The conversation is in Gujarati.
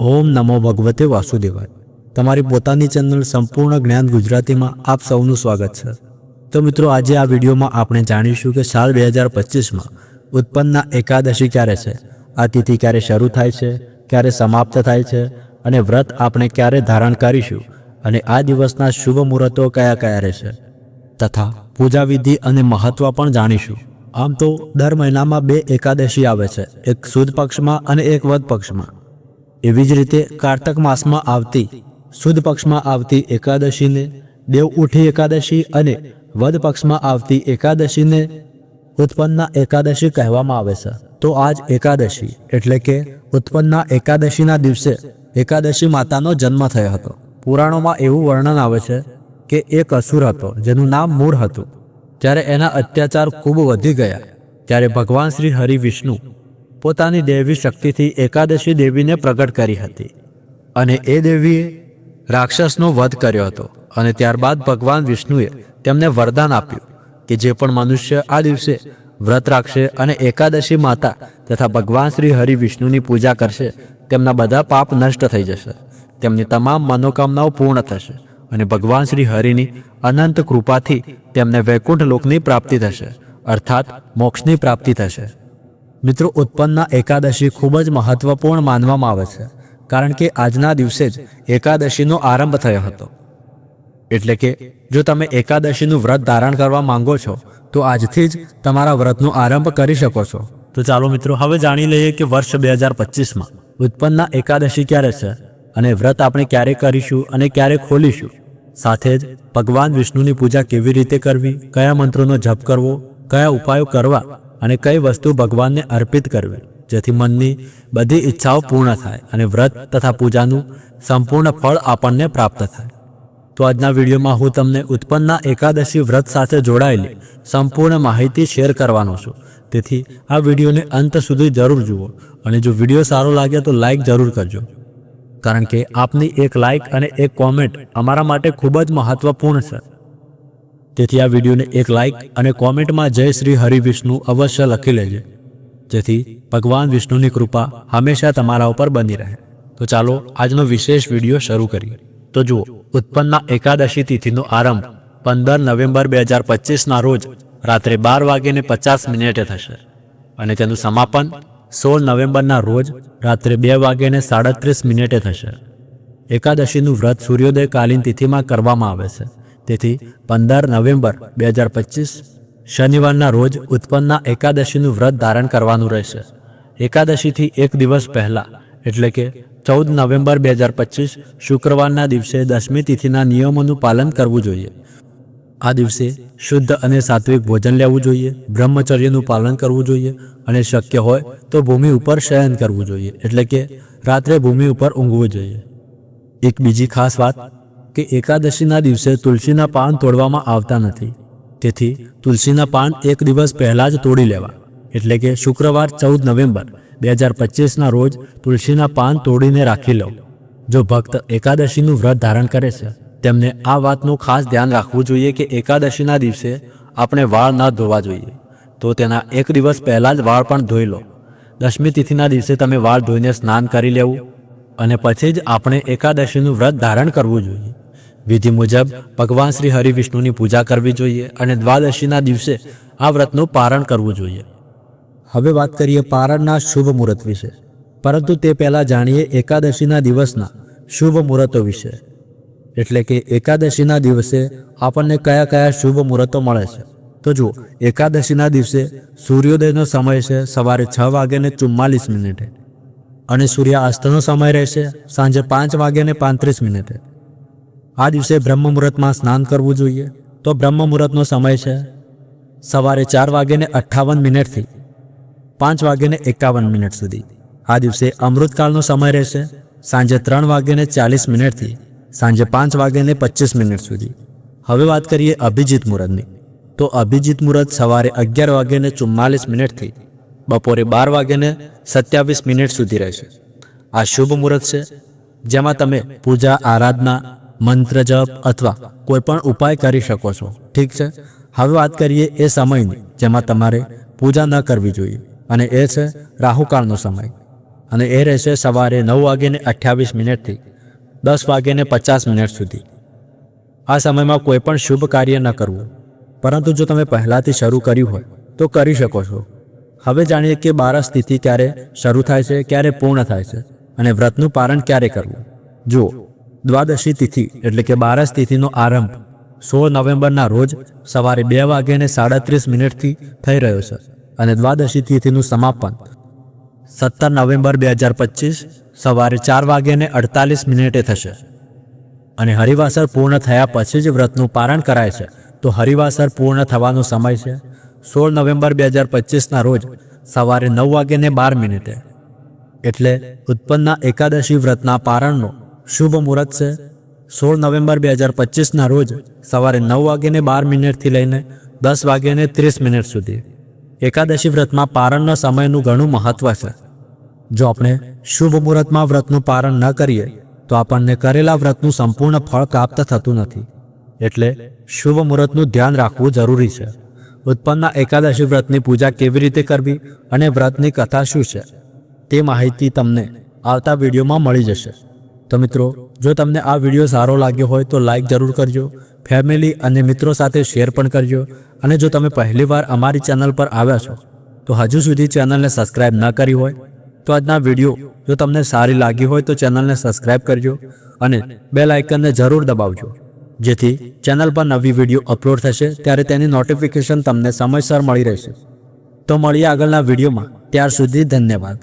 ઓમ નમો ભગવતે વાસુદેવાય. તમારી પોતાની ચેનલ સંપૂર્ણ જ્ઞાન ગુજરાતીમાં આપ સૌનું સ્વાગત છે. તો મિત્રો, આજે આ વિડીયોમાં આપણે જાણીશું કે સાલ બે હજાર પચીસમાં ઉત્પન્નના એકાદશી ક્યારે છે? આ તિથિ ક્યારે શરૂ થાય છે? ક્યારે સમાપ્ત થાય છે? અને વ્રત આપણે ક્યારે ધારણ કરીશું? અને આ દિવસના શુભ મુહૂર્તો કયા કયા રહેશે? તથા પૂજા વિધિ અને મહત્વ પણ જાણીશું. આમ તો દર મહિનામાં બે એકાદશી આવે છે. એક સુદ પક્ષમાં અને એક વદ પક્ષમાં. એવી જ રીતે કારતક માસમાં આવતી, સુદ પક્ષમાં આવતી એકાદશીને, દેવ ઉઠી એકાદશી અને વદ પક્ષમાં આવતી એકાદશીને ઉત્પન્ના એકાદશી કહેવામાં આવે છે. તો આજ એકાદશી, એટલે કે ઉત્પન્ના એકાદશીના દિવસે એકાદશી માતાનો જન્મ થયો હતો. પુરાણોમાં એવું વર્ણન આવે છે કે એક અસુર હતો, જેનું નામ મૂળ હતું. જ્યારે એના અત્યાચાર ખૂબ વધી ગયા, ત્યારે ભગવાન શ્રી હરિ વિષ્ણુ પોતાની દેવી શક્તિથી એકાદશી દેવીને પ્રગટ કરી હતી. અને એ દેવીએ રાક્ષસનો વધ કર્યો હતો અને ત્યારબાદ ભગવાન વિષ્ણુએ તેમને વરદાન આપ્યું કે જે પણ મનુષ્ય આ દિવસે વ્રત રાખશે અને એકાદશી માતા તથા ભગવાન શ્રી હરિ વિષ્ણુની પૂજા કરશે, તેમના બધા પાપ નષ્ટ થઈ જશે. તેમની તમામ મનોકામનાઓ પૂર્ણ થશે અને ભગવાન શ્રી હરિની અનંત કૃપાથી તેમને વૈકુંઠ લોકની પ્રાપ્તિ થશે, અર્થાત મોક્ષની પ્રાપ્તિ થશે. મિત્રો, ઉત્પન્નના એકાદશી ખૂબ જ મહત્વપૂર્ણ માનવામાં આવે છે, કારણ કે આજના દિવસે જ એકાદશીનો આરંભ થયો હતો. એટલે કે, જો તમે એકાદશીનું વ્રત ધારણ કરવા માંગો છો, તો આજથી જ તમારા વ્રતનો આરંભ કરી શકો છો. તો ચાલો મિત્રો, હવે જાણી લઈએ કે વર્ષ બે હજાર પચીસમાં ઉત્પન્નના એકાદશી ક્યારે છે અને વ્રત આપણે ક્યારે કરીશું અને ક્યારે ખોલીશું. સાથે જ ભગવાન વિષ્ણુની પૂજા કેવી રીતે કરવી, કયા મંત્રોનો જપ કરવો, કયા ઉપાયો કરવા અને કઈ વસ્તુ ભગવાનને અર્પિત કરવી, જેથી મનની બધી ઈચ્છાઓ પૂર્ણ થાય અને વ્રત તથા પૂજાનું સંપૂર્ણ ફળ આપણને પ્રાપ્ત થાય. તો આજના વિડીયોમાં હું તમને ઉત્પન્નના એકાદશી વ્રત સાથે જોડાયેલી સંપૂર્ણ માહિતી શેર કરવાનો છું. તેથી આ વિડીયોને અંત સુધી જરૂર જુઓ અને જો વીડિયો સારો લાગે તો લાઈક જરૂર કરજો. કારણ કે આપની એક લાઇક અને એક કોમેન્ટ અમારા માટે ખૂબ જ મહત્વપૂર્ણ છે. તેથી આ વિડીયોને એક લાઇક અને કોમેન્ટમાં જય શ્રી હરિ વિષ્ણુ અવશ્ય લખી લેજે. જેથી ભગવાન વિષ્ણુની કૃપા હંમેશા તમારા ઉપર બની રહે. તો ચાલો આજનો વિશેષ વીડિયો શરૂ કરીએ. તો જુઓ, ઉત્પન્નના એકાદશી તિથિનો આરંભ પંદર નવેમ્બર બે હજાર પચીસના રોજ રાત્રે બાર વાગ્યે પચાસ મિનિટે થશે. અને તેનું સમાપન સોળ નવેમ્બરના રોજ રાત્રે બે વાગ્યે સાડત્રીસ મિનિટે થશે. એકાદશીનું વ્રત સૂર્યોદય કાલીન તિથિમાં કરવામાં આવે છે. તેથી પંદર નવેમ્બર બે હજાર પચીસ શનિવારના રોજ ઉત્પન્નના એકાદશીનું વ્રત ધારણ કરવાનું રહેશે. એકાદશીથી એક દિવસ પહેલાં, એટલે કે ચૌદ નવેમ્બર બે હજાર પચીસ શુક્રવારના દિવસે દસમી તિથિના નિયમોનું પાલન કરવું જોઈએ. આ દિવસે શુદ્ધ અને સાત્વિક ભોજન લેવું જોઈએ, બ્રહ્મચર્યનું પાલન કરવું જોઈએ અને શક્ય હોય તો ભૂમિ ઉપર શયન કરવું જોઈએ, એટલે કે રાત્રે ભૂમિ ઉપર ઊંઘવું જોઈએ. એક બીજી ખાસ વાત કે એકાદશીના દિવસે તુલસીના પાન તોડવામાં આવતા નથી. તેથી તુલસીના પાન એક દિવસ પહેલાં જ તોડી લેવા. એટલે કે શુક્રવાર ચૌદ નવેમ્બર બે હજાર પચીસના રોજ તુલસીના પાન તોડીને રાખી લો જો ભક્ત એકાદશીનું વ્રત ધારણ કરે છે, તેમને આ વાતનું ખાસ ધ્યાન રાખવું જોઈએ કે એકાદશીના દિવસે આપણે વાળ ન ધોવા જોઈએ. તો તેના એક દિવસ પહેલાં જ વાળ પણ ધોઈ લો. દશમી તિથિના દિવસે તમે વાળ ધોઈને સ્નાન કરી લેવું. અને પછી જ આપણે એકાદશીનું વ્રત ધારણ કરવું જોઈએ. વિધિ મુજબ ભગવાન શ્રી હરિવિષ્ણુની પૂજા કરવી જોઈએ અને દ્વાદશીના દિવસે આ વ્રતનું પારણ કરવું જોઈએ. હવે વાત કરીએ પારણના શુભ મુહૂર્ત વિશે. પરંતુ તે પહેલાં જાણીએ એકાદશીના દિવસના શુભ મુહૂર્તો વિશે. એટલે કે એકાદશીના દિવસે આપણને કયા કયા શુભ મુહૂર્તો મળે છે? તો જુઓ, એકાદશીના દિવસે સૂર્યોદયનો સમય છે સવારે છ વાગ્યાને ચુમ્માલીસ મિનિટે. અને સૂર્યાસ્તનો સમય રહેશે સાંજે પાંચ વાગ્યાને પાંત્રીસ મિનિટે. આ દિવસે બ્રહ્મ મુહૂર્તમાં સ્નાન કરવું જોઈએ. તો બ્રહ્મ મુહૂર્તનો સમય છે સવારે ચાર વાગ્યાને અઠ્ઠાવન મિનિટથી પાંચ વાગ્યાને એકાવન મિનિટ સુધી. આ દિવસે અમૃતકાળનો સમય રહેશે સાંજે ત્રણ વાગ્યાને ચાલીસ મિનિટથી સાંજે પાંચ વાગ્યાને પચીસ મિનિટ સુધી. હવે વાત કરીએ અભિજીત મુહૂર્તની. તો અભિજીત મુહૂર્ત સવારે અગિયાર વાગ્યાને ચુમ્માલીસ મિનિટથી બપોરે બાર વાગ્યાને સત્યાવીસ મિનિટ સુધી રહેશે. આ શુભ મુહૂર્ત છે જેમાં તમે પૂજા, આરાધના મંત્ર જપ અથવા કોઈ પણ ઉપાય કરી શકો છો. ઠીક છે? હવે વાત કરીએ એ સમયની, જેમાં તમારે પૂજા ન કરવી જોઈએ. અને એ છે રાહુકાળનો સમય. અને એ રહેશે સવારે નવ વાગ્યાને અઠ્યાવીસ મિનિટથી દસ વાગ્યાને પચાસ મિનિટ સુધી. આ સમયમાં કોઈ પણ શુભ કાર્ય ન કરવું. પરંતુ જો તમે પહેલાંથી શરૂ કર્યું હોય, તો કરી શકો છો. હવે જાણીએ કે બારસ સ્થિતિ ક્યારે શરૂ થાય છે, ક્યારે પૂર્ણ થાય છે, અને વ્રતનું પારણ ક્યારે કરવું? જુઓ. દ્વાદશી તિથિ, એટલે કે બારસ તિથિનો આરંભ, સોળ નવેમ્બરના રોજ સવારે બે વાગ્યાને સાડત્રીસ મિનિટથી થઈ રહ્યો છે અને દ્વાદશી તિથિનું સમાપન સત્તર નવેમ્બર બે હજાર પચીસ સવારે ચાર વાગ્યાને અડતાલીસ મિનિટે થશે. અને હરિવાસર પૂર્ણ થયા પછી જ વ્રતનું પારણ કરાય છે. તો હરિવાસર પૂર્ણ થવાનો સમય છે સોળ નવેમ્બર બે હજાર પચીસના રોજ સવારે નવ વાગ્યાને બાર મિનિટે. એટલે ઉત્પન્નના એકાદશી વ્રતના પારણનો શુભ મુહૂર્ત છે. સોળ નવેમ્બર બે હજાર પચીસના રોજ સવારે નવ વાગ્યાને બાર મિનિટથી લઈને દસ વાગ્યાને ત્રીસ મિનિટ સુધી એકાદશી વ્રતમાં પારણના સમયનું ઘણું મહત્વ છે. જો આપણે શુભ મુહૂર્તમાં વ્રતનું પારણ ન કરીએ, તો આપણને કરેલા વ્રતનું સંપૂર્ણ ફળ પ્રાપ્ત થતું નથી. એટલે શુભ મુહૂર્તનું ધ્યાન રાખવું જરૂરી છે. ઉત્પન્નના એકાદશી વ્રતની પૂજા કેવી રીતે કરવી અને વ્રતની કથા શું છે, તે માહિતી તમને આવતા વિડીયોમાં મળી જશે. તો મિત્રો, જો તમને આ વીડિયો સારો લાગ્યો હોય તો લાઇક જરૂર કરજો ફેમિલી અને મિત્રો સાથે શેર પણ કરજો અને જો તમે પહેલીવાર અમારી ચેનલ પર આવ્યા છો, તો હજુ સુધી ચેનલને સબસ્ક્રાઇબ ન કરી હોય, તો આજના વીડિયો જો તમને સારી લાગી હોય તો ચેનલને સબસ્ક્રાઇબ કરજો અને બેલ આઇકનને જરૂર દબાવજો, જેથી ચેનલ પર નવી વીડિયો અપલોડ થશે ત્યારે તેની નોટિફિકેશન તમને સમયસર મળી રહેશે. તો મળીએ આગળના વિડીયોમાં. ત્યાર સુધી ધન્યવાદ.